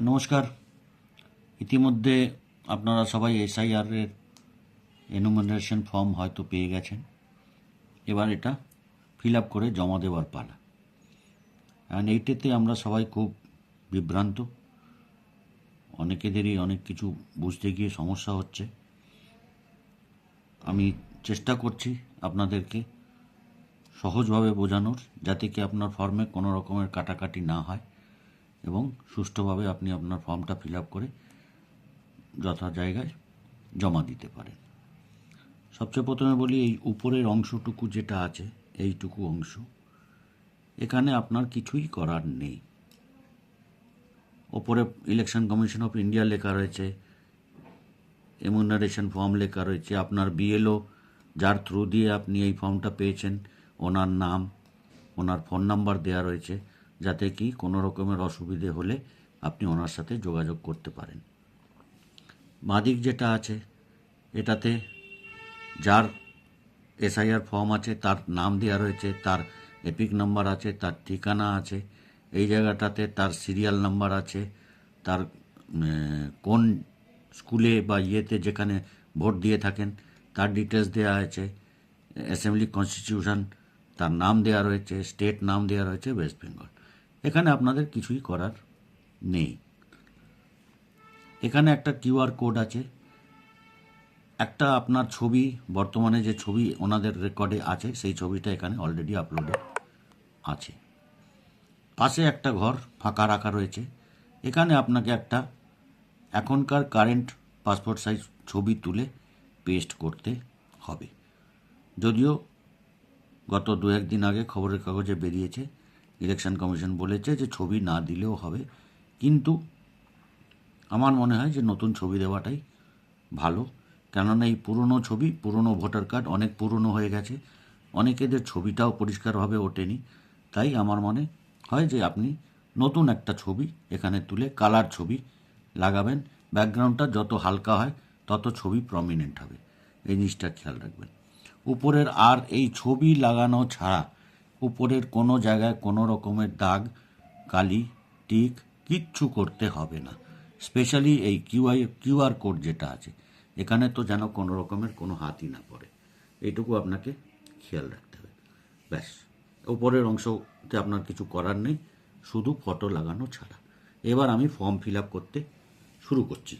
নমস্কার। ইতিমধ্যে আপনারা সবাই এসআইআর এর এনুমারেশন ফর্ম হয়তো পেয়ে গেছেন। এবার এটা ফিল আপ করে জমা দেওয়ার পালা। কারণ এইটাতে আমরা সবাই খুব বিভ্রান্ত। অনেকেদেরই অনেক কিছু বুঝতে গিয়ে সমস্যা হচ্ছে। আমি চেষ্টা করছি আপনাদেরকে সহজভাবে বোঝানোর, যাতে কি আপনার ফর্মে কোনো রকমের কাটাকাটি না হয়। এবং সুষ্ঠুভাবে আপনি আপনার ফর্মটা ফিল আপ করে যথা জায়গায় জমা দিতে পারেন। সবচেয়ে প্রথমে বলি, এই উপরের অংশটুকু যেটা আছে, এইটুকু অংশ, এখানে আপনার কিছুই করার নেই। ওপরে ইলেকশন কমিশন অফ ইন্ডিয়া লেখা রয়েছে, এমুনারেশন ফর্ম লেখা রয়েছে, আপনার বিএলও যার থ্রু দিয়ে আপনি এই ফর্মটা পেয়েছেন, ওনার নাম, ওনার ফোন নাম্বার দেওয়া রয়েছে যাতে কি কোনো রকমের অসুবিধে হলে আপনি ওনার সাথে যোগাযোগ করতে পারেন। বাঁদিক যেটা আছে, এটাতে যার এসআইআর ফর্ম আছে, তার নাম দেওয়া রয়েছে, তার এপিক নাম্বার আছে, তার ঠিকানা আছে, এই জায়গাটাতে তার সিরিয়াল নাম্বার আছে, তার কোন স্কুলে বা ইয়েতে যেখানে ভোট দিয়ে থাকেন, তার ডিটেলস দেওয়া আছে, অ্যাসেম্বলি কনস্টিটিউশন, তার নাম দেওয়া রয়েছে, স্টেট নাম দেওয়া রয়েছে, ওয়েস্ট বেঙ্গল। এখানে আপনাদের কিছুই করার নেই। এখানে একটা কিউআর কোড আছে। একটা আপনার ছবি, বর্তমানে যে ছবি ওনাদের রেকর্ডে আছে, সেই ছবিটা এখানে অলরেডি আপলোডে আছে। পাশে একটা ঘর ফাঁকা রাখা রয়েছে। এখানে আপনাকে একটা এখনকার কারেন্ট পাসপোর্ট সাইজ ছবি তুলে পেস্ট করতে হবে। যদিও গত দু একদিন আগে খবরের কাগজে বেরিয়েছে ইলেকশন কমিশন বলেছে যে ছবি না দিলেও হবে। কিন্তু আমার মনে হয় যে নতুন ছবি দেওয়াটাই ভালো। কেননা এই পুরনো ছবি, পুরনো ভোটার কার্ড অনেক পুরনো হয়ে গেছে। অনেকেদের ছবিটাও পরিষ্কারভাবে ওঠেনি। তাই আমার মনে হয় যে আপনি নতুন একটা ছবি এখানে তুলে কালার ছবি লাগাবেন। ব্যাকগ্রাউন্ডটা যত হালকা হয়, তত ছবি প্রমিনেন্ট হবে। এই জিনিসটা খেয়াল রাখবেন। উপরের আর এই ছবি লাগানো ছাড়া উপরের কোনো জায়গায় কোনো রকমের দাগ, কালি, টিক কিচ্ছু করতে হবে না। স্পেশালি এই কিউআই কিউআর কোড যেটা আছে, এখানে তো যেন কোনো রকমের কোনো হাতই না পড়ে। এইটুকু আপনাকে খেয়াল রাখতে হবে। ব্যাস। উপরের অংশতে আপনার কিছু করার নেই, শুধু ফটো লাগানো ছাড়া। এবার আমি ফর্ম ফিল করতে শুরু করছি।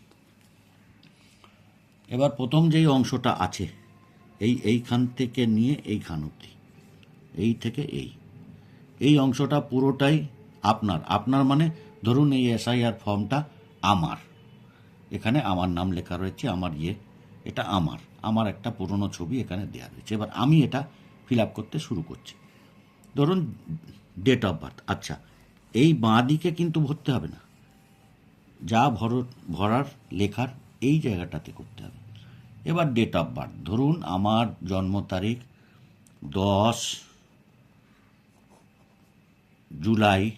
এবার প্রথম যেই অংশটা আছে, এই এইখান থেকে নিয়ে এইখান অবধি। এই থেকে এই। এই অংশটা পুরোটাই আপনার। আপনার মানে ধরুন এই এসআইআর ফর্মটা আমার। এখানে আমার নাম লেখা রয়েছে, আমার ইয়ে এটা আমার। আমার একটা পুরনো ছবি এখানে দেওয়া রয়েছে। এবার আমি এটা ফিল আপ করতে শুরু করছি। ধরুন ডেট অফ বার্থ আচ্ছা এই বাঁ দিকে কিন্তু ভরতে হবে না। যা ভর, ভরার, লেখার, এই জায়গাটাতে করতে হবে। এবার ডেট অফ বার্থ ধরুন আমার জন্ম তারিখ দশ জুলাই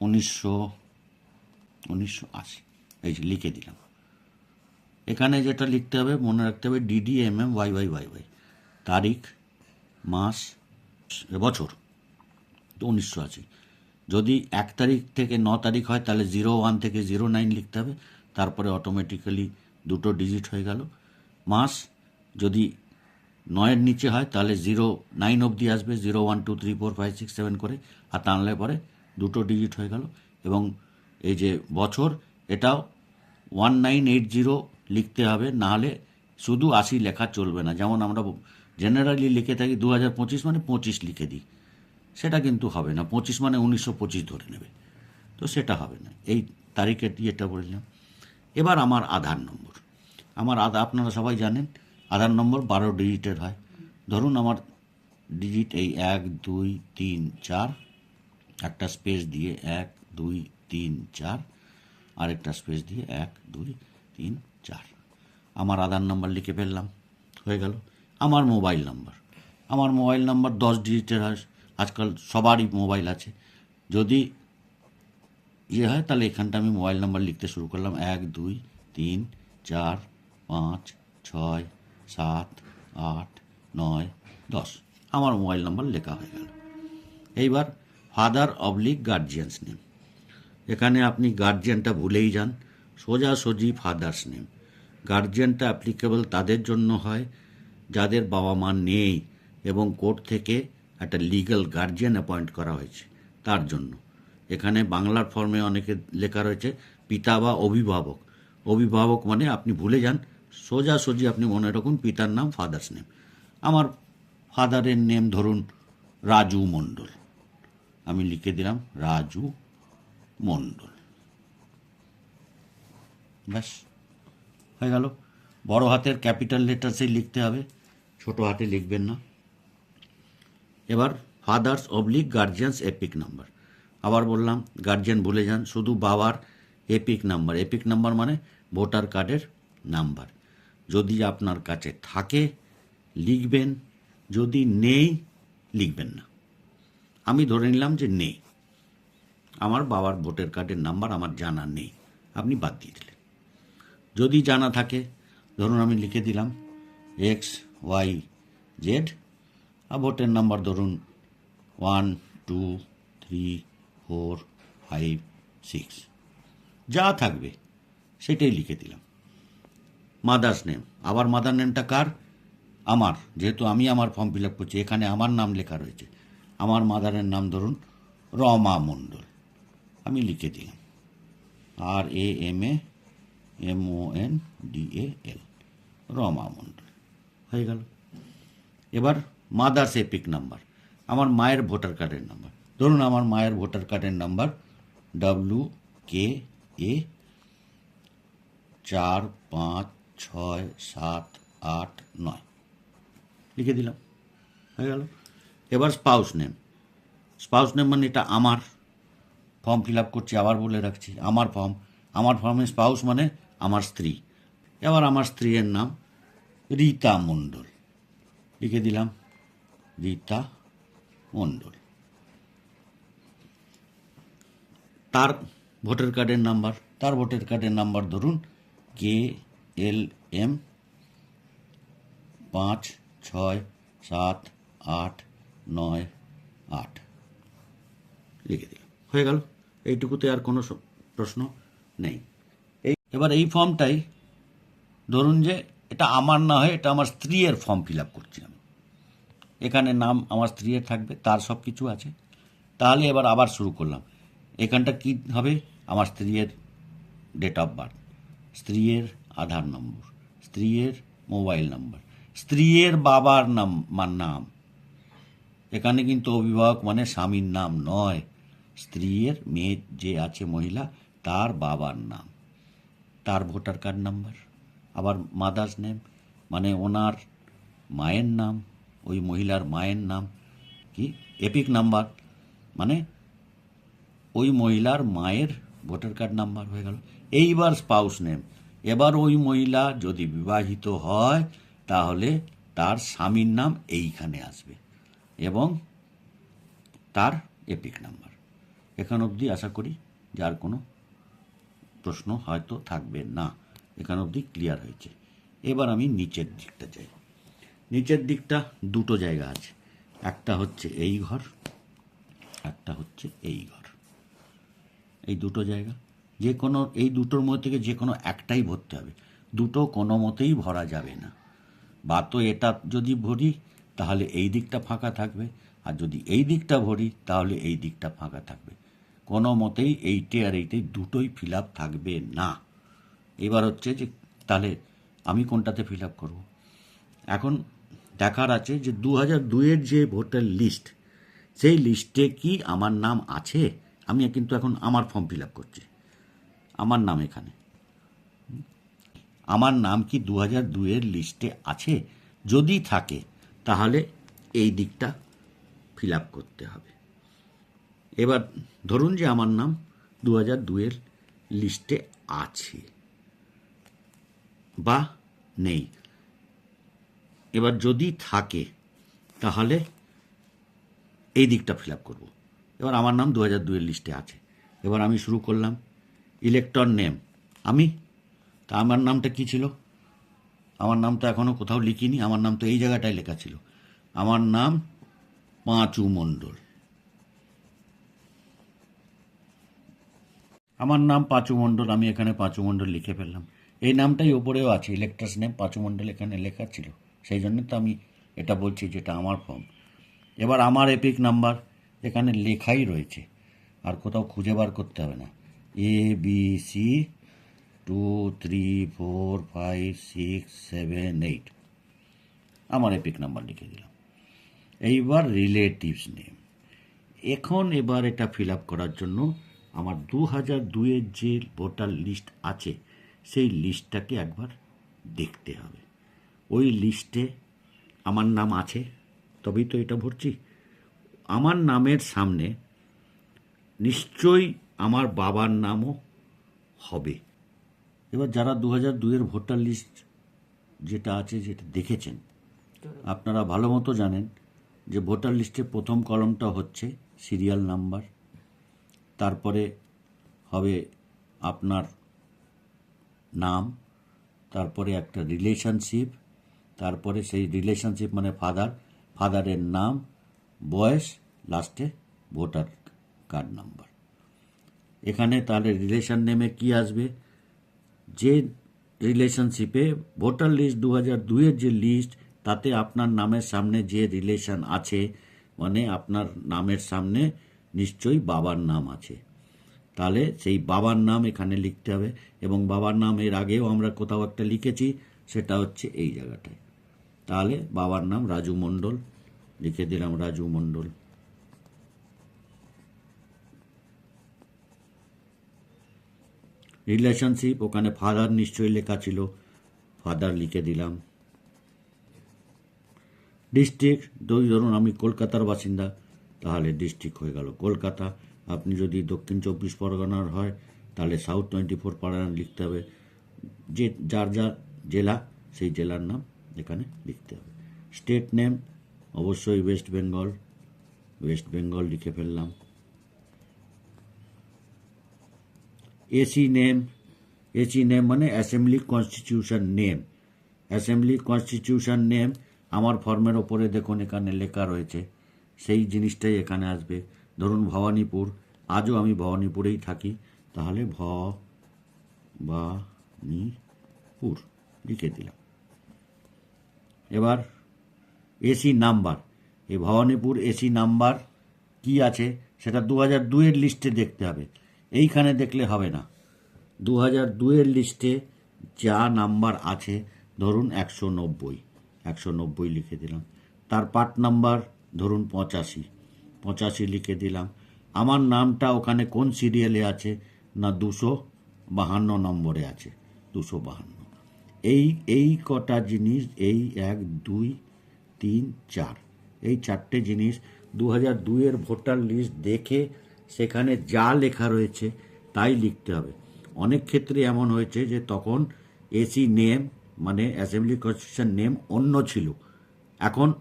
উনিশশো উনিশশো আশি। এই যে লিখে দিলাম। এখানে যেটা লিখতে হবে, মনে রাখতে হবে D D M M Y Y Y Y তারিখ, মাস, বছর। তো উনিশশো আশি। যদি এক তারিখ থেকে ন তারিখ হয়, তাহলে জিরো ওয়ান থেকে জিরো নাইন লিখতে হবে। তারপরে অটোমেটিক্যালি দুটো ডিজিট হয়ে গেল। মাস, যদি নয়ের নিচে হয়, তাহলে জিরো নাইন অবধি আসবে, zero one two three four five six seven করে, আর টানলে পরে দুটো ডিজিট হয়ে গেল। এবং এই যে বছর, এটাও ওয়ান নাইন এইট জিরো লিখতে হবে নাহলে শুধু আশি লেখা চলবে না। যেমন আমরা জেনারেলি লিখে থাকি দু হাজার পঁচিশ মানে পঁচিশ লিখে দিই। সেটা কিন্তু হবে না, পঁচিশ মানে উনিশশো পঁচিশ ধরে নেবে। তো সেটা হবে না, এই তারিখের ইয়েটা বললাম। এবার আমার আধার নম্বর। আমার আধার আপনারা সবাই জানেন আধার নম্বর বারো ডিজিটের হয়। ধরুন আমার ডিজিট এই এক, দুই, তিন, চার, একটা স্পেস দিয়ে এক, দুই, তিন, চার, আরেকটা স্পেস দিয়ে এক, দুই, তিন, চার। আমার আধার নাম্বার লিখে ফেললাম, হয়ে গেল। আমার মোবাইল নাম্বার, আমার মোবাইল নাম্বার দশ ডিজিটের হয়। আজকাল সবারই মোবাইল আছে। যদি ইয়ে হয়, তাহলে এখানটা আমি মোবাইল নাম্বার লিখতে শুরু করলাম। এক, দুই, তিন, চার, পাঁচ, ছয় সাত, আট, নয়, দশ। আমার মোবাইল নাম্বার লেখা হয়ে গেল। এইবার ফাদার অবলিক গার্জিয়ানস নেম এখানে আপনি গার্জিয়ানটা ভুলেই যান। সোজাসুজি ফাদার্স নেম গার্জিয়ানটা অ্যাপ্লিকেবল তাদের জন্য হয়, যাদের বাবা মা নেই এবং কোর্ট থেকে একটা লিগ্যাল গার্জিয়ান অ্যাপয়েন্ট করা হয়েছে তার জন্য। এখানে বাংলার ফর্মে অনেকে লেখা রয়েছে, পিতা বা অভিভাবক। অভিভাবক মানে আপনি ভুলে যান সোজাসুজি আপনি মনে রাখুন পিতার নাম ফাদার্স নেম আমার ফাদারের নেম ধরুন রাজু মণ্ডল। আমি লিখে দিলাম রাজু মণ্ডল। ব্যাস, হয়ে গেল। বড় হাতের ক্যাপিটাল লেটার্সে লিখতে হবে, ছোট হাতে লিখবেন না। এবার father's oblique guardian's EPIC number আবার বললাম গার্জিয়ান ভুলে যান, শুধু বাবার এপিক নাম্বার এপিক নাম্বার মানে ভোটার কার্ডের নাম্বার যদি আপনার কাছে থাকে, লিখবেন। যদি নেই, লিখবেন না। আমি ধরে নিলাম যে নেই। আমার বাবার ভোটার কার্ডের নাম্বার আমার জানা নেই। আপনি বাদ দিয়ে দিলেন। যদি জানা থাকে, ধরুন আমি লিখে দিলাম, এক্স, ওয়াই, জেড, আর ভোটের নাম্বার ধরুন one, two, three, four, five, six. যা থাকবে, সেটাই লিখে দিলাম। Mother's name. আবার মাদার নেমটা কার? আমার। যেহেতু আমি আমার ফর্ম ফিল আপ করছি, এখানে আমার নাম লেখা রয়েছে। আমার মাদারের নাম ধরুন রমা মণ্ডল। আমি লিখে দিলাম। আর A M A, M O N D A L. Rama Mandal. হয়ে গেল। এবার মাদার্স এপিক নাম্বার। আমার মায়ের ভোটার কার্ডের নাম্বার। ধরুন আমার মায়ের ভোটার কার্ডের নাম্বার ডাব্লু কে এ চার পাঁচ ছয় সাত আট নয়। লিখে দিলাম। হয়ে গেল। এবার স্পাউস নেম স্পাউস নেম মানে এটা আমার। ফর্ম ফিল আপ করছি আবার বলে রাখছি আমার ফর্ম আমার ফর্মে স্পাউস মানে আমার স্ত্রী। এবার আমার স্ত্রীর নাম রীতা মণ্ডল। লিখে দিলাম রীতা মণ্ডল। তার ভোটার কার্ডের নাম্বার তার ভোটার কার্ডের নাম্বার ধরুন কে এল এম পাঁচ ছয় সাত আট নয় আট। লিখে দিলাম। হয়ে গেল? এইটুকুতে আর কোনো প্রশ্ন নেই। এই এবার এই ফর্মটাই ধরুন যে এটা আমার না হয়, এটা আমার স্ত্রীর ফর্ম ফিল আপ করছি আমি। এখানে নাম আমার স্ত্রীর থাকবে, তার সব কিছু আছে। তাহলে এবার আবার শুরু করলাম। এখানটা কি হবে? আমার স্ত্রীর ডেট অফ বার্থ স্ত্রীর আধার নম্বর। স্ত্রীর মোবাইল নাম্বার। স্ত্রীর বাবার নাম, মার নাম। এখানে কিন্তু অভিভাবক মানে স্বামীর নাম নয়। স্ত্রীর মেয়ে যে আছে মহিলা, তার বাবার নাম। তার ভোটার কার্ড নাম্বার। আবার মাদার্স নেম মানে ওনার মায়ের নাম, ওই মহিলার মায়ের নাম। কি? এপিক নাম্বার মানে ওই মহিলার মায়ের ভোটার কার্ড নাম্বার হয়ে গেল। এইবার স্পাউস নেম। এবার ওই মহিলা যদি বিবাহিত হয়, তাহলে তার স্বামীর নাম এইখানে আসবে এবং তার এপিক নাম্বার এখান অবধি আশা করি যার কোনো প্রশ্ন হয়তো থাকবে না। এখান অবধি ক্লিয়ার হয়েছে। এবার আমি নিচের দিকটা যাই। নিচের দিকটা দুটো জায়গা আছে। একটা হচ্ছে এই ঘর, একটা হচ্ছে এই ঘর। এই দুটো জায়গা। যে কোনো, এই দুটোর মধ্যে থেকে যে কোনো একটাই ভরতে হবে। দুটো কোনো মতেই ভরা যাবে না। বা তো এটা যদি ভরি, তাহলে এই দিকটা ফাঁকা থাকবে। আর যদি এই দিকটা ভরি, তাহলে এই দিকটা ফাঁকা থাকবে। কোনো মতেই এইটে আর এইটে দুটোই ফিল আপ থাকবে না। এবার হচ্ছে যে, তাহলে আমি কোনটাতে ফিল আপ করব? এখন দেখার আছে যে দু হাজার দুইয়ের যে ভোটার লিস্ট সেই লিস্টে কি আমার নাম আছে? আমি কিন্তু এখন আমার ফর্ম ফিল আপ করছি। আমার নাম এখানে। আমার নাম কি দু হাজার দুয়ের লিস্টে আছে? যদি থাকে, তাহলে এই দিকটা ফিল করতে হবে। এবার ধরুন যে আমার নাম দু হাজার দুয়ের লিস্টে আছে বা নেই। এবার যদি থাকে, তাহলে এই দিকটা ফিল আপ করব। এবার আমার নাম দু হাজার দুয়ের লিস্টে আছে। এবার আমি শুরু করলাম। ইলেকট্রন নেম আমি? তা আমার নামটা কি ছিল? আমার নাম তো এখনও কোথাও লিখিনি, আমার নাম তো এই জায়গাটায় লেখা ছিল। আমার নাম পাঁচু মণ্ডল। আমার নাম পাঁচু মণ্ডল, আমি এখানে পাঁচু মণ্ডল লিখে ফেললাম। এই নামটাই ওপরেও আছে ইলেকট্রাস নেম পাঁচু মণ্ডল এখানে লেখা ছিল। সেই জন্য তো আমি এটা বলছি, যেটা আমার ফর্ম এবার আমার এপিক নাম্বার এখানে লেখাই রয়েছে, আর কোথাও খুঁজে বার করতে হবে না। A B C two three four five six seven eight আমার এপিক নাম্বার লিখে দিলাম। এইবার রিলেটিভস নেম এখন এবার এটা ফিল আপ করার জন্য আমার দু হাজার দুইয়ের যে ভোটার লিস্ট আছে, সেই লিস্টটাকে একবার দেখতে হবে। ওই লিস্টে আমার নাম আছে, তবেই তো এটা ভরছি। আমার নামের সামনে নিশ্চয়ই আমার বাবার নামও হবে। এবার যারা দু হাজার দুইয়ের ভোটার লিস্ট যেটা আছে যেটা দেখেছেন, আপনারা ভালো মতো জানেন যে ভোটার লিস্টে প্রথম কলমটা হচ্ছে সিরিয়াল নাম্বার, তারপরে হবে আপনার নাম, তারপরে একটা রিলেশনশিপ, তারপরে সেই রিলেশনশিপ মানে ফাদার, ফাদারের নাম, বয়স, লাস্টে ভোটার কার্ড নাম্বার। এখানে তাহলে রিলেশন নেমে কি আসবে? যে রিলেশনশিপে ভোটার লিস্ট দু হাজার দুইয়ের যে লিস্ট তাতে আপনার নামের সামনে যে রিলেশন আছে মানে আপনার নামের সামনে নিশ্চয়ই বাবার নাম আছে। তাহলে সেই বাবার নাম এখানে লিখতে হবে এবং বাবার নাম এর আগেও আমরা কোথাও একটা লিখেছি, সেটা হচ্ছে এই জায়গাটায়। তাহলে বাবার নাম রাজু মণ্ডল, লিখে দিলাম রাজু মণ্ডল। রিলেশনশিপ ওখানে ফাদার নিশ্চয়ই লেখা ছিল। ফাদার লিখে দিলাম। ডিস্ট্রিক্ট যদি ধরুন আমি কলকাতার বাসিন্দা, তাহলে ডিস্ট্রিক্ট হয়ে গেল। কলকাতা, আপনি যদি দক্ষিণ চব্বিশ পরগনার হয়, তাহলে সাউথ টোয়েন্টি ফোর পাড়ান লিখতে হবে। যে যার যা জেলা, সেই জেলার নাম এখানে লিখতে হবে। স্টেট নেম অবশ্যই ওয়েস্ট বেঙ্গল ওয়েস্ট বেঙ্গল লিখে ফেললাম। এসি নেম এসি নেম মানে assembly constitution name assembly constitution name আমার ফর্মের ওপরে দেখুন এখানে লেখা রয়েছে। সেই জিনিসটাই এখানে আসবে। ধরুন ভবানীপুর, আজও আমি ভবানীপুরেই থাকি। তাহলে ভ বা নি লিখে দিলাম। এবার এসি নাম্বার এই ভবানীপুর এসি নাম্বার কি আছে? সেটা দু হাজার দুইয়ের লিস্টে দেখতে হবে। এইখানে দেখলে হবে না। দু হাজার দুইয়ের লিস্টে যা নাম্বার আছে, ধরুন একশো নব্বই একশো নব্বই লিখে দিলাম। তার পার্ট নাম্বার ধরুন পঁচাশি পঁচাশি লিখে দিলাম। আমার নামটা ওখানে কোন সিরিয়ালে আছে? না, দুশো বাহান্ন নম্বরে আছে, দুশো বাহান্ন। এই এই কটা জিনিস, এই এক, দুই, তিন, চার, এই চারটে জিনিস দু হাজার দুইয়ের ভোটার লিস্ট দেখে সেখানে যা লেখা রয়েছে তাই লিখতে হবে। অনেক ক্ষেত্রে এমন হয়েছে যে তখন এসি নেম মানে অ্যাসেম্বলি কনস্টিটিউশন নেম অন্য ছিল। এখন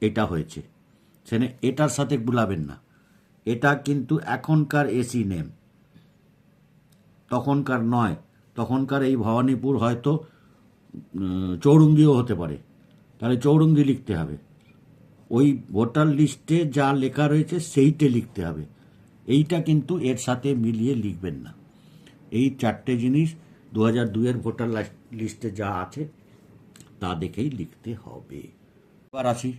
এটা হয়েছে। সেখানে এটার সাথে গুলাবেন না। এটা কিন্তু এখনকার এসি নেম। তখনকার নয়। তখনকার এই ভবানীপুর হয়তো চৌরঙ্গিও হতে পারে। তাহলে চৌরঙ্গি লিখতে হবে। ওই ভোটার লিস্টে যা লেখা রয়েছে সেইটে লিখতে হবে। এইটা কিন্তু এর সাথে মিলিয়ে লিখবেন না। এই চারটে জিনিস দু হাজার দুইয়ের ভোটার লিস্টে যা আছে, তা দেখেই লিখতে হবে। এবার আসি।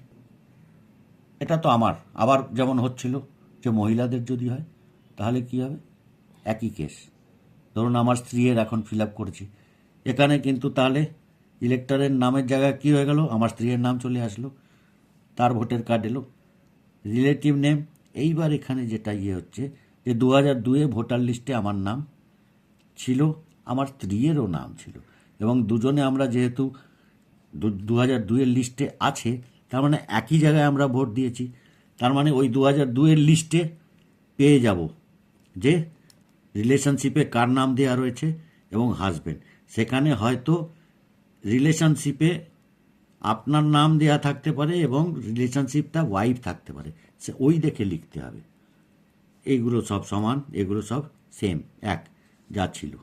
এটা তো আমার। আবার যেমন হচ্ছিল যে মহিলাদের যদি হয়, তাহলে কি হবে? একই কেস। ধরুন আমার স্ত্রীর এখন ফিল আপ করেছি। এখানে কিন্তু তাহলে ইলেক্টরের নামের জায়গায় কি হয়ে গেল? আমার স্ত্রীর নাম চলে আসলো, তার ভোটের কার্ড এলো। রিলেটিভ নেম এইবার এখানে যেটা ইয়ে হচ্ছে যে দু হাজার দুয়ে ভোটার লিস্টে আমার নাম ছিল, আমার স্ত্রীয়েরও নাম ছিল। এবং দুজনে আমরা যেহেতু দু হাজার দুয়ের লিস্টে আছে, তার মানে একই জায়গায় আমরা ভোট দিয়েছি। তার মানে ওই দু হাজার দুয়ের লিস্টে পেয়ে যাব যে রিলেশনশিপে কার নাম দেওয়া রয়েছে এবং হাজবেন্ড সেখানে হয়তো রিলেশনশিপে আপনার নাম দেওয়া থাকতে পারে এবং রিলেশনশিপটা ওয়াইফ থাকতে পারে। সে ওই দেখে লিখতে হবে। এইগুলো সব সমান, এগুলো সব সেম এক, যা ছিল।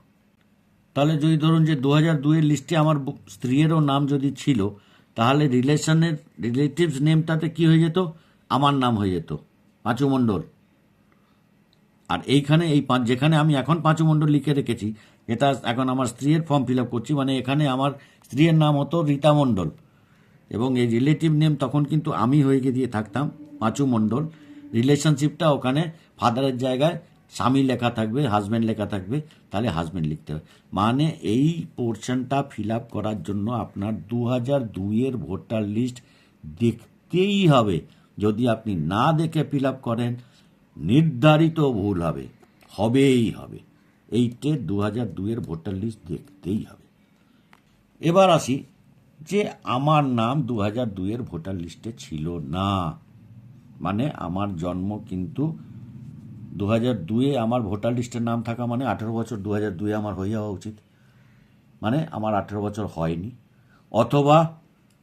তাহলে যদি ধরুন যে দু হাজার দুইয়ের লিস্টে আমার স্ত্রীরও নাম যদি ছিল, তাহলে রিলেশনের রিলেটিভস নেমটাতে কি হয়ে যেত? আমার নাম হয়ে যেত, পাঁচু মণ্ডল। আর এইখানে এই পাঁচ, যেখানে আমি এখন পাঁচু মণ্ডল লিখে রেখেছি, এটা এখন আমার স্ত্রীর ফর্ম ফিল আপ করছি মানে এখানে আমার স্ত্রীর নাম হতো রীতা মণ্ডল। এবং এই রিলেটিভ নেম তখন কিন্তু আমি হয়ে গিয়ে দিয়ে থাকতাম, পাঁচু মণ্ডল। রিলেশনশিপটা ওখানে ফাদারের জায়গায় স্বামী লেখা থাকবে হাজব্যান্ড লেখা থাকবে, তাহলে হাজব্যান্ড লিখতে হবে। মানে এই পোর্শনটা ফিল আপ করার জন্য আপনার দু হাজার দুইয়ের ভোটার লিস্ট দেখতেই হবে। যদি আপনি না দেখে ফিল আপ করেন, নির্ধারিত ভুল হবে, হবেই হবে। এইটে দু হাজার দুইয়ের ভোটার লিস্ট দেখতেই হবে। এবার আসি যে আমার নাম দু হাজার দুইয়ের ভোটার লিস্টে ছিল না। মানে আমার জন্ম কিন্তু দু হাজার দুয়ে আমার ভোটার লিস্টের নাম থাকা মানে আঠেরো বছর দু হাজার দুয়ে আমার হয়ে যাওয়া উচিত। মানে আমার আঠেরো বছর হয়নি। অথবা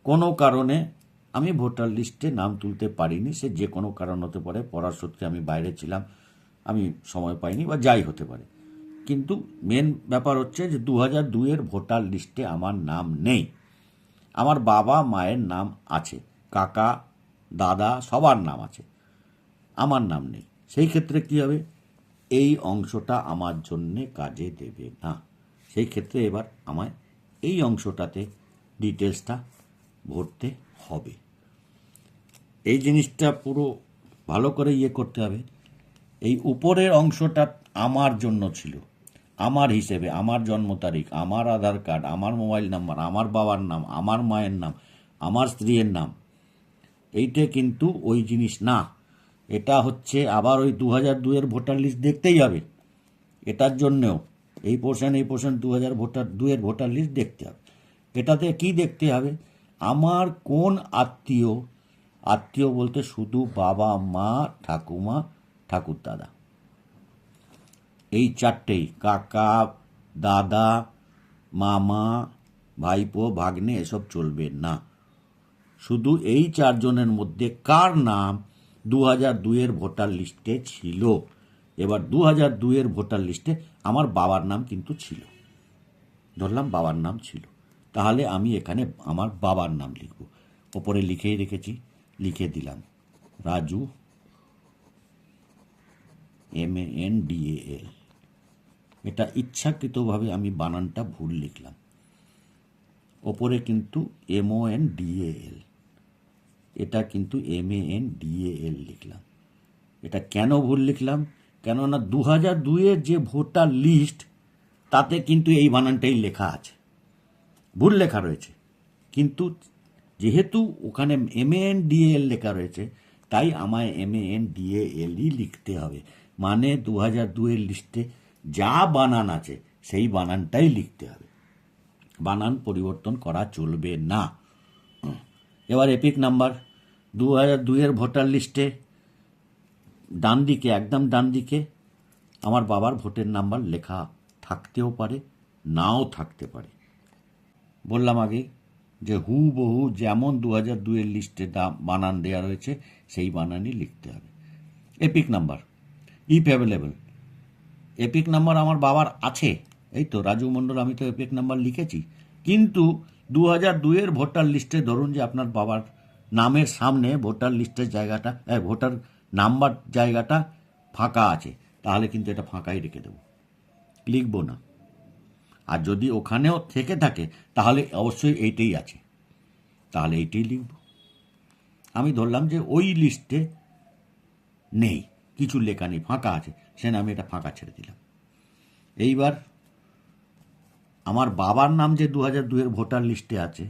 কোনো কারণে আমি ভোটার লিস্টে নাম তুলতে পারিনি, সে যে কোনো কারণ হতে পারে, পড়ার সূত্রে আমি বাইরে ছিলাম, আমি সময় পাইনি বা যাই হতে পারে। কিন্তু মেন ব্যাপার হচ্ছে যে দু হাজার দুইয়ের ভোটার লিস্টে আমার নাম নেই। আমার বাবা মায়ের নাম আছে। কাকা, দাদা, সবার নাম আছে। আমার নাম নেই। সেই ক্ষেত্রে কি হবে? এই অংশটা আমার জন্যে কাজে দেবে না। সেই ক্ষেত্রে এবার আমায় এই অংশটাতে ডিটেলসটা ভরতে হবে। এই জিনিসটা পুরো ভালো করে ইয়ে করতে হবে। এই উপরের অংশটা আমার জন্য ছিল। আমার হিসেবে, আমার জন্ম তারিখ, আমার আধার কার্ড, আমার মোবাইল নাম্বার, আমার বাবার নাম, আমার মায়ের নাম, আমার স্ত্রীর নাম, এইটা কিন্তু ওই জিনিস না। এটা হচ্ছে আবার ওই দু হাজার দুয়ের ভোটার লিস্ট দেখতেই হবে। এটার জন্যেও এই পোর্শন এই পোর্শন দু হাজার ভোটার দুয়ের ভোটার লিস্ট দেখতে হবে। এটাতে কি দেখতে হবে? আমার কোন আত্মীয় আত্মীয় বলতে শুধু বাবা, মা, ঠাকুমা ঠাকুর দাদা এই চারটেই কাকা, দাদা, মামা, ভাইপো, ভাগ্নে, এসব চলবে না। শুধু এই চারজনের মধ্যে কার নাম দু হাজার দুইয়ের ভোটার লিস্টে ছিল? এবার দু হাজার দুইয়ের ভোটার লিস্টে আমার বাবার নাম কিন্তু ছিল। ধরলাম বাবার নাম ছিল। তাহলে আমি এখানে আমার বাবার নাম লিখব। ওপরে লিখেই রেখেছি, লিখে দিলাম। Raju M A N D L এটা ইচ্ছাকৃতভাবে আমি বানানটা ভুল লিখলাম। ওপরে কিন্তু এম ও এন ডিএএল এটা কিন্তু এম এ এন ডিএএল লিখলাম। এটা কেন ভুল লিখলাম? কেননা দু হাজার দুয়ের যে ভোটার লিস্ট, তাতে কিন্তু এই বানানটাই লেখা আছে। ভুল লেখা রয়েছে। কিন্তু যেহেতু ওখানে এম এন ডিএল লেখা রয়েছে, তাই আমায় এম এন ডিএলই লিখতে হবে। মানে দু হাজার দুয়ের লিস্টে যা বানান আছে, সেই বানানটাই লিখতে হবে। বানান পরিবর্তন করা চলবে না। এবার এপিক নাম্বার দু হাজার দুইয়ের ভোটার লিস্টে ডান দিকে, একদম ডান দিকে, আমার বাবার ভোটের নাম্বার লেখা থাকতেও পারে, নাও থাকতে পারে। বললাম আগে যে হু বহু যেমন দু হাজার দুইয়ের লিস্টে বানান দেওয়া রয়েছে, সেই বানানই লিখতে হবে। EPIC number if available EPIC number আমার বাবার আছে। এই তো রাজু মণ্ডল, আমি তো এপিক নাম্বার লিখেছি। কিন্তু দু হাজার দুইয়ের ভোটার লিস্টে ধরুন যে আপনার বাবার নামের সামনে ভোটার লিস্টের জায়গাটা ভোটার নাম্বার জায়গাটা ফাঁকা আছে, তাহলে কিন্তু এটা ফাঁকাই রেখে দেবো। লিখব না। আর যদি ওখানেও থেকে থাকে, তাহলে অবশ্যই এইটাই আছে। তাহলে এইটাই লিখব। আমি ধরলাম যে ওই লিস্টে নেই। কিছু লেখা নেই ফাঁকা আছে সেন আমি এটা ফাঁকা ছেড়ে দিলাম। এইবার আমার বাবার নাম যে দু হাজার দুইয়ের ভোটার লিস্টে আছে,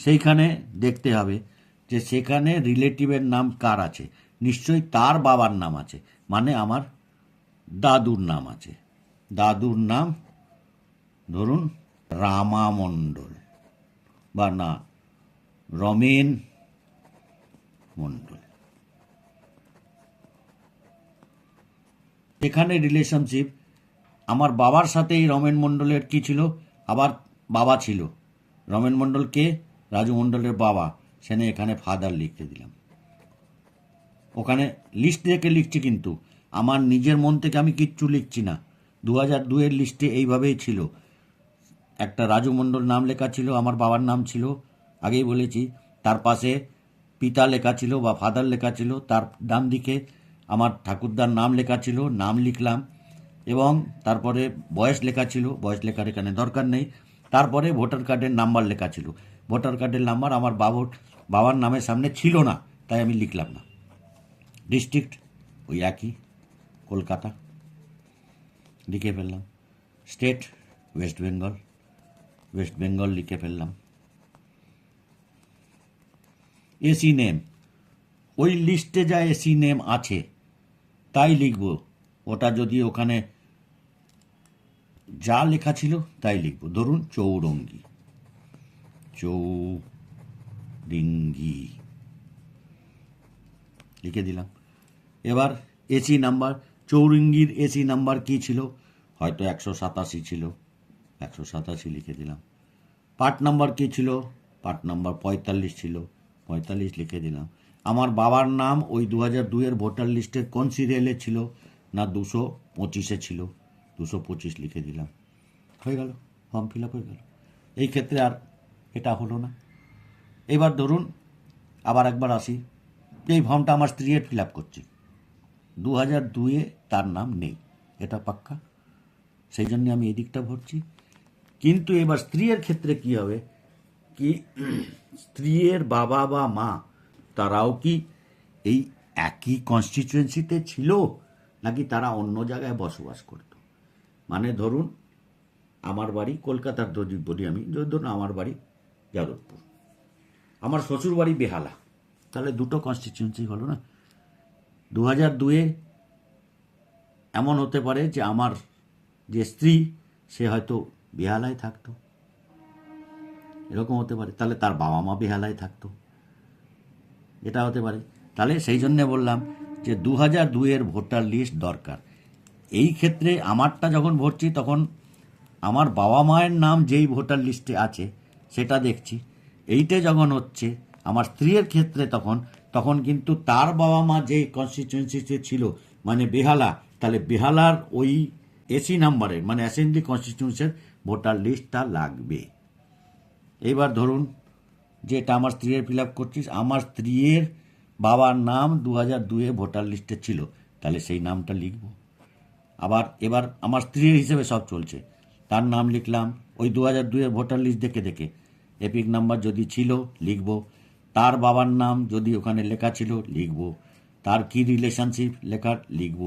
সেইখানে দেখতে হবে যে সেখানে রিলেটিভের নাম কার আছে। নিশ্চয়ই তার বাবার নাম আছে মানে আমার দাদুর নাম আছে। দাদুর নাম, ধরুন, রামা মণ্ডল বা না, রমেন মণ্ডল। এখানে রিলেশনশিপ আমার বাবার সাথে এই রমেন মণ্ডলের কি ছিল? আবার বাবা ছিল। রমেন মণ্ডল কে? রাজু মণ্ডলের বাবা। সেনে এখানে ফাদার লিখতে দিলাম। ওখানে লিস্ট দেখে লিখছি কিন্তু। আমার নিজের মন থেকে আমি কিচ্ছু লিখছি না। দু হাজার দুয়ের লিস্টে এইভাবেই ছিল। একটা রাজু মণ্ডল নাম লেখা ছিল, আমার বাবার নাম ছিল। আগেই বলেছি, তার পাশে পিতা লেখা ছিল বা ফাদার লেখা ছিল, তার ডান দিকে আমার ঠাকুরদার নাম লেখা ছিল, নাম লিখলাম এবং তারপরে বয়স লেখা ছিল, বয়স লেখার এখানে দরকার নেই। তারপরে ভোটার কার্ডের নাম্বার লেখা ছিল। ভোটার কার্ডের নাম্বার আমার বাবুর বাবার নামের সামনে ছিল না, তাই আমি লিখলাম না। ডিস্ট্রিক্ট ওই একই, কলকাতা, লিখে ফেললাম। State, West Bengal West Bengal লিখে ফেললাম। এসি নেম, ওই লিস্টে যা এসি নেম আছে তাই লিখব। ওটা যদি ওখানে যা লেখা ছিল তাই লিখব। ধরুন চৌরঙ্গি। চৌরিঙ্গি লিখে দিলাম। এবার এসি নাম্বার, চৌরিঙ্গির এসি নাম্বার কি ছিল? হয়তো একশো সাতাশি ছিল। একশো সাতাশি লিখে দিলাম। পার্ট নাম্বার কি ছিল? পার্ট নাম্বার পঁয়তাল্লিশ ছিল। পঁয়তাল্লিশ লিখে দিলাম। আমার বাবার নাম ওই দু হাজার দুইয়ের ভোটার লিস্টে কোন সিরিয়ালে ছিল? না দুশো পঁচিশে ছিল। দুশো পঁচিশ লিখে দিলাম। হয়ে গেল। ফর্ম ফিল আপ হয়ে গেল। এই ক্ষেত্রে আর এটা হলো না। এবার ধরুন, আবার একবার আসি। এই ফর্মটা আমার স্ত্রীর ফিল আপ করছে। দু হাজার দুয়ে তার নাম নেই। এটা পাক্কা? সেই জন্য আমি এদিকটা ভরছি। কিন্তু এবার স্ত্রীর ক্ষেত্রে কি হবে? কি স্ত্রীর বাবা বা মা তারাও কি এই একই কনস্টিটিউয়েন্সিতে ছিল? নাকি তারা অন্য জায়গায় বসবাস করত? মানে ধরুন, আমার বাড়ি কলকাতার যদি বলি আমি যদি ধরুন আমার বাড়ি যাদবপুর। আমার শ্বশুর বাড়ি বেহালা। তাহলে দুটো কনস্টিটিউয়েন্সি হলো না? দু হাজার দুয়ে এমন হতে পারে যে আমার যে স্ত্রী, সে হয়তো বেহালায় থাকতো। এরকম হতে পারে। তাহলে তার বাবা মা বেহালায় থাকতো। এটা হতে পারে। তাহলে সেই জন্য বললাম যে দু হাজার দুইয়ের ভোটার লিস্ট দরকার। এই ক্ষেত্রে আমারটা যখন ভরছি তখন আমার বাবা মায়ের নাম যেই ভোটার লিস্টে আছে সেটা দেখছি। এইটা যখন হচ্ছে, আমার স্ত্রীর ক্ষেত্রে তখন তখন কিন্তু তার বাবা মা যেই কনস্টিটিউয়েন্সিতে ছিল মানে বেহালা, তাহলে বেহালার ওই এসি নাম্বারের মানে অ্যাসেম্বলি কনস্টিটিউন্সের ভোটার লিস্টটা লাগবে। এবার ধরুন যে এটা আমার স্ত্রীর ফিল আপ করছিস, আমার স্ত্রীর বাবার নাম দু হাজার দুয়ে ভোটার লিস্টে ছিল, তাহলে সেই নামটা লিখব। আবার এবার আমার স্ত্রীর হিসেবে সব চলছে, তার নাম লিখলাম, ওই দু হাজার দুয়ের ভোটার লিস্ট দেখে দেখে, এপিক নাম্বার যদি ছিল লিখব, তার বাবার নাম যদি ওখানে লেখা ছিল লিখব, তার কি রিলেশনশিপ লেখা লিখব,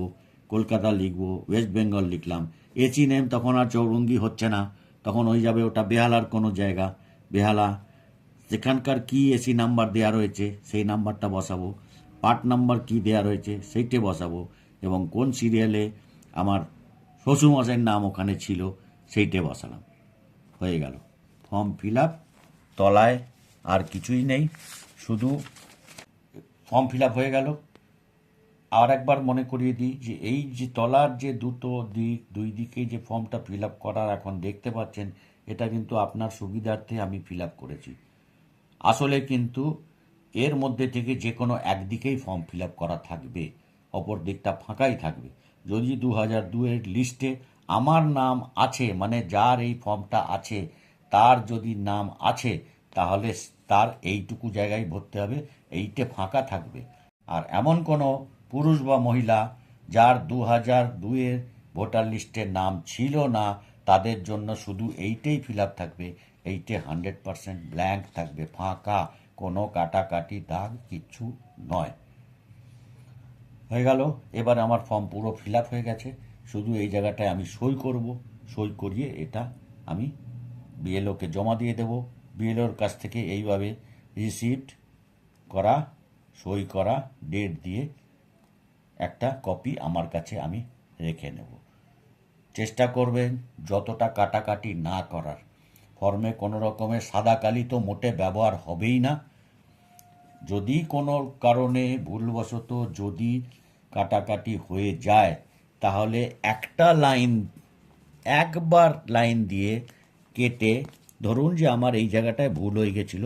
কলকাতা লিখব ওয়েস্ট বেঙ্গল লিখলাম এচি নেম তখন আর চৌরঙ্গি হচ্ছে না, তখন হয়ে যাবে ওটা বেহালার কোনো জায়গা, বেহালা সেখানকার কি এসি নাম্বার দেওয়া রয়েছে, সেই নাম্বারটা বসাবো। পার্ট নাম্বার কি দেওয়া রয়েছে, সেইটে বসাবো এবং কোন সিরিয়ালে আমার শ্বশুরমশাইয়ের নাম ওখানে ছিল, সেইটে বসালাম। হয়ে গেল। ফর্ম ফিল আপ তলায় আর কিছুই নেই, শুধু ফর্ম ফিল আপ হয়ে গেল। আর একবার মনে করিয়ে দিই যে এই যে তলার যে দুটো দিক, দুই দিকে যে ফর্মটা ফিল আপ করার এখন দেখতে পাচ্ছেন, এটা কিন্তু আপনার সুবিধার্থে আমি ফিল আপ করেছি। আসলে কিন্তু এর মধ্যে থেকে যে কোনো একদিকেই ফর্ম ফিল করা থাকবে, অপর দিকটা ফাঁকাই থাকবে। যদি দু হাজার দুয়ের লিস্টে আমার নাম আছে মানে যার এই ফর্মটা আছে, তার যদি নাম আছে, তাহলে তার এইটুকু জায়গায় ভরতে হবে, এইটে ফাঁকা থাকবে। আর এমন কোনো পুরুষ বা মহিলা যার দু হাজার দুয়ের ভোটার লিস্টে নাম ছিল না, তাদের জন্য শুধু এইটেই ফিল থাকবে এইটে হান্ড্রেড পারসেন্ট ব্ল্যাঙ্ক থাকবে, ফাঁকা, কোনো কাটাকাটি দাগ কিচ্ছু নয়। হয়ে গেল, এবার আমার ফর্ম পুরো ফিল হয়ে গেছে। শুধু এই জায়গাটায় আমি সই করব, সই করিয়ে এটা আমি বিএলওকে জমা দিয়ে দেব। বিএলওর কাছ থেকে এইভাবে রিসিপ্ট করা, সই করা ডেট দিয়ে একটা কপি আমার কাছে আমি রেখে নেব। চেষ্টা করবেন যতটা কাটাকাটি না করার। ফর্মে কোনো রকমের সাদা কালি তো মোটে ব্যবহার হবেই না। যদি কোনো কারণে ভুলবশত যদি কাটাকাটি হয়ে যায়, তাহলে একটা লাইন, একবার লাইন দিয়ে কেটে, ধরুন যে আমার এই জায়গাটায় ভুল হয়ে গেছিল,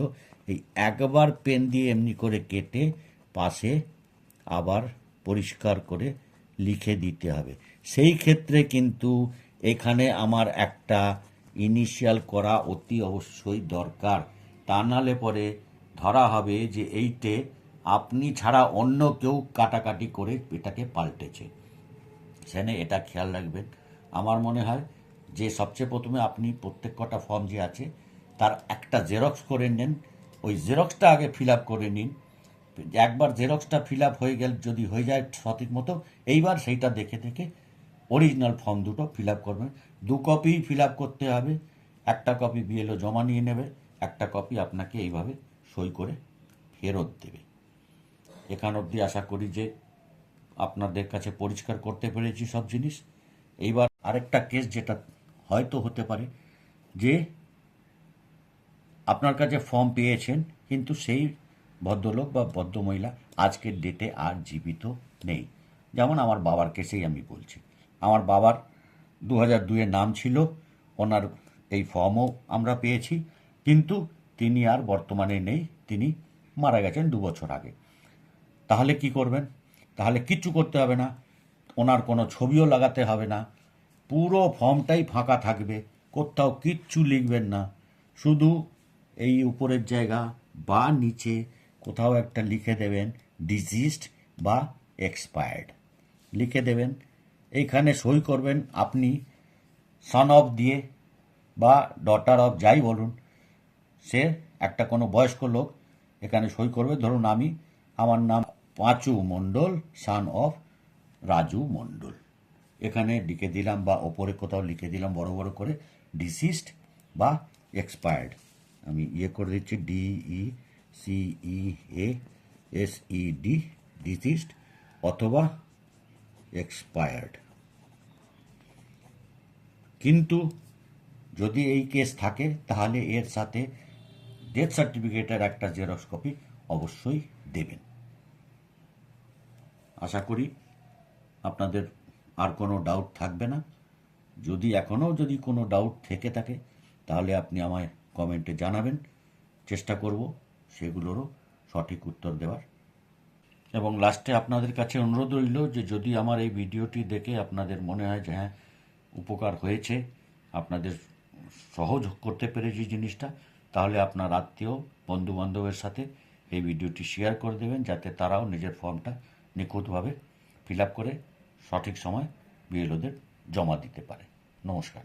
এই একবার পেন দিয়ে এমনি করে কেটে পাশে আবার পরিষ্কার করে লিখে দিতে হবে। সেই ক্ষেত্রে কিন্তু এখানে আমার একটা ইনিশিয়াল করা অতি অবশ্যই দরকার। তা নালে পরে ধরা হবে যে এইটে আপনি ছাড়া অন্য কেউ কাটাকাটি করে এটাকে পাল্টেছে। সেখানে এটা খেয়াল রাখবেন। আমার মনে হয় যে সবচেয়ে প্রথমে আপনি প্রত্যেক কটা ফর্ম যে আছে, তার একটা জেরক্স করে নেন। ওই জেরক্সটা আগে ফিল আপ করে নিন। একবার জেরক্সটা ফিল আপ হয়ে গেল, যদি হয়ে যায় সঠিক মতো, এইবার সেইটা দেখে দেখে অরিজিনাল ফর্ম দুটো ফিল আপ করবেন। দু কপি ফিল করতে হবে। একটা কপি বিএলও জমা নিয়ে নেবে, একটা কপি আপনাকে এইভাবে সই করে ফেরত দেবে। এখান অবধি আশা করি যে আপনাদের কাছে পরিষ্কার করতে পেরেছি সব জিনিস। এইবার আরেকটা কেস যেটা হয়তো হতে পারে যে আপনার কাছে ফর্ম পেয়েছেন, কিন্তু সেই ভদ্রলোক বা ভদ্রমহিলা আজকের ডেটে আর জীবিত নেই। যেমন আমার বাবার কেসেই আমি বলছি। আমার বাবার দু হাজার দুইয়ের নাম ছিল। ওনার এই ফর্মও আমরা পেয়েছি। কিন্তু তিনি আর বর্তমানে নেই। তিনি মারা গেছেন দু বছর আগে। তাহলে কি করবেন? তাহলে কিচ্ছু করতে হবে না। ওনার কোনো ছবিও লাগাতে হবে না। পুরো ফর্মটাই ফাঁকা থাকবে। কোথাও কিচ্ছু লিখবেন না। শুধু এই উপরের জায়গা বা নিচে কোথাও একটা লিখে দেবেন ডিজিজড বা এক্সপায়ার্ড। লিখে দেবেন এইখানে সই করবেন আপনি সন অফ দিয়ে বা ডটার অফ যাই বলুন, সে একটা কোনো বয়স্ক লোক এখানে সই করবে। ধরুন আমি, আমার নাম পাঁচু মণ্ডল সান অফ রাজু মণ্ডল। এখানে লিখে দিলাম বা ওপরে কোথাও লিখে দিলাম বড় বড় করে ডিসিস্ট বা এক্সপায়ার্ড আমি ইয়ে করে দিচ্ছি D E C E A S E D deceased অথবা এক্সপায়ার্ড কিন্তু যদি এই কেস থাকে, তাহলে এর সাথে ডেথ সার্টিফিকেটের একটা জেরক্স কপি অবশ্যই দেবেন। আশা করি আপনাদের আর কোনো ডাউট থাকবে না। যদি এখনও যদি কোনো ডাউট থেকে থাকে, তাহলে আপনি আমায় কমেন্টে জানাবেন। চেষ্টা করব সেগুলোরও সঠিক উত্তর দেওয়ার। এবং লাস্টে আপনাদের কাছে অনুরোধ রইল যে যদি আমার এই ভিডিওটি দেখে আপনাদের মনে হয় যে হ্যাঁ উপকার হয়েছে, আপনাদের সহজ করতে পেরেছি জিনিসটা, তাহলে আপনার আত্মীয়, বন্ধুবান্ধবের সাথে এই ভিডিওটি শেয়ার করে দেবেন, যাতে তারাও নিজের ফর্মটা নিখুঁতভাবে ফিল করে সঠিক সময় বিএলওদের জমা দিতে পারে। নমস্কার।